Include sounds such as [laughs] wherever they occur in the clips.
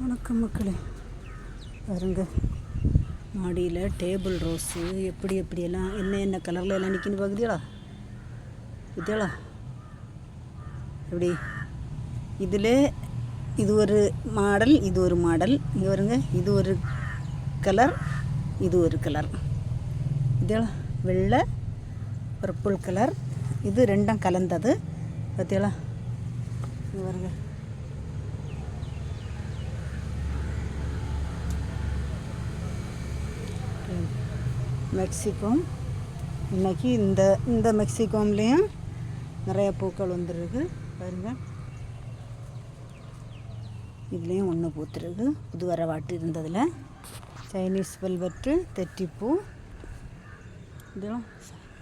வணக்கம் மக்களே. பாருங்க மாடியில் டேபிள் ரோஸு எப்படி எப்படியெல்லாம் என்ன என்ன கலரில் எல்லாம் நிற்கின்னு பார்க்குறீங்களா பார்த்தியாளா எப்படி? இதில் இது ஒரு மாடல் இது ஒரு மாடல். இங்கே பாருங்க இது ஒரு கலர் இது ஒரு கலர். இதெல்லாம் வெள்ளை பர்பிள் கலர். இது ரெண்டும் கலந்தது. பார்த்தீங்களா இங்கே வருங்க மெக்சிகோ. இன்னைக்கு இந்த இந்த மெக்சிகோம்லேயும் நிறைய பூக்கள் வந்துருக்கு. பாருங்கள் இதுலேயும் ஒன்று பூத்துருக்கு. புது வரவாட்டு இருந்ததில். சைனீஸ் வெல்வெட்டு தெட்டிப்பூ. இதெல்லாம்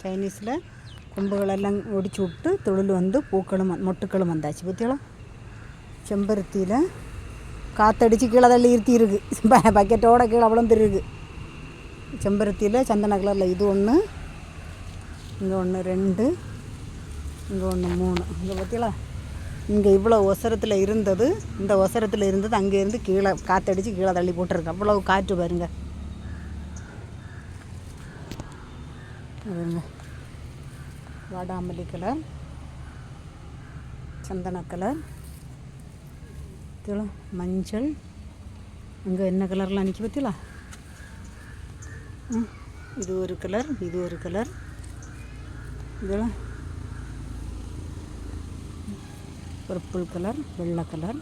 சைனீஸில் கொம்புகளெல்லாம் ஒடிச்சு விட்டு தொழில் வந்து பூக்களும் மொட்டுக்களும் வந்தாச்சு. பற்றியெல்லாம் செம்பருத்தியில் காற்றடிச்சு கீழே தள்ளி இருத்தி இருக்குது [laughs] பக்கெட்டோட கீழே விழுந்துருக்கு. செம்பருத்தியில் சந்தன கலரில் இது ஒன்று இங்கே ஒன்று ரெண்டு இங்கே ஒன்று மூணு. இங்கே பார்த்தீங்களா இங்கே இவ்வளோ ஒசரத்தில் இருந்தது. இந்த ஒசரத்தில் இருந்தது அங்கே இருந்து கீழே காற்றடிச்சு கீழே தள்ளி போட்டிருக்கு. அவ்வளோ காற்று பாருங்க. பாருங்க. வாடாமல்லி கலர் சந்தன கலர் மஞ்சள். அங்கே என்ன கலர்லாம் நிற்கி பார்த்தீங்களா இது ஒரு கலர் இது ஒரு கலர். இதெல்லாம் பர்பிள் கலர் வெள்ளை கலர்.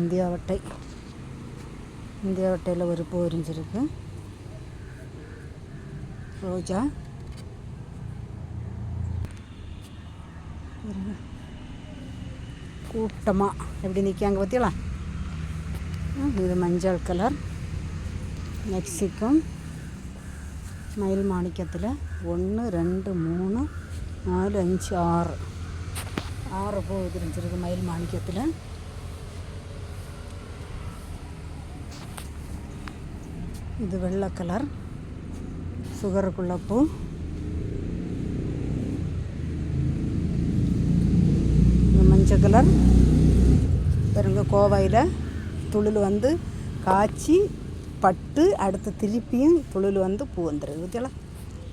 இந்தியாவட்டை இந்தியாவட்டையில் ஒரு பூ எரிஞ்சிருக்கு. ரோஜா. கூட்டமாக எப்படி நிற்காங்க பார்த்தீங்களா இது மஞ்சள் கலர். மெக்சிகம். மயில் மாணிக்கத்தில் ஒன்று ரெண்டு மூணு நாலு அஞ்சு ஆறு. ஆறு பூ தெரிஞ்சிருக்கு மயில் மாணிக்கத்தில். இது வெள்ளை கலர். சுகருக்குள்ள பூ மஞ்சள் கலர். பாருங்க கோவாயில் துளில் வந்து காய்ச்சி பட்டு அடுத்து திருப்பியும் துளில் வந்து பூ வந்துடுது பற்றியெல்லாம்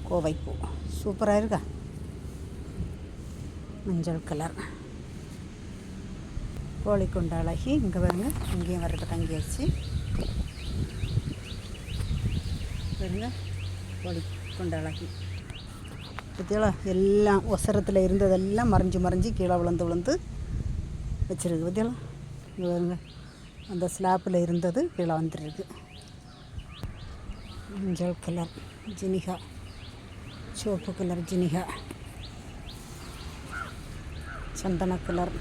கோவை பூ. சூப்பராக இருக்கா? மஞ்சள் கலர். கோழி கொண்டு அழகி இங்கே பாருங்க இங்கேயும் வரட்டு தங்கியாச்சு. பாருங்கள் கொண்டு அழகி பற்றியலா எல்லாம் ஒசரத்தில் இருந்ததெல்லாம் மறைஞ்சு மறைஞ்சு கீழே விழுந்து விழுந்து வச்சிருக்கு. பற்றியலா இங்கே வருங்க அந்த ஸ்லாப்பில் இருந்தது கீழே வந்துருக்கு. மஞ்சள் கலர் ஜினிகா. சிவப்பு கலர் ஜினிகா. சந்தன கலர்.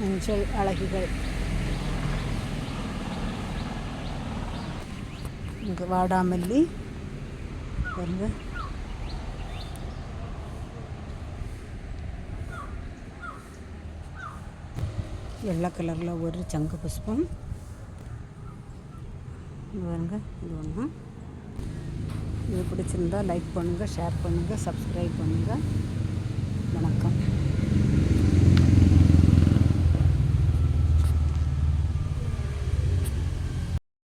மஞ்சள் அழகிகள். இங்கே வாடாமல்லி பாருங்க. வெள்ளை கலரில் ஒரு சங்கு புஷ்பம். பாருங்க இது ஒன்று இது பிடிச்சிருந்தா லைக் பண்ணுங்கள் ஷேர் பண்ணுங்கள் சப்ஸ்கிரைப் பண்ணுங்கள் வணக்கம்.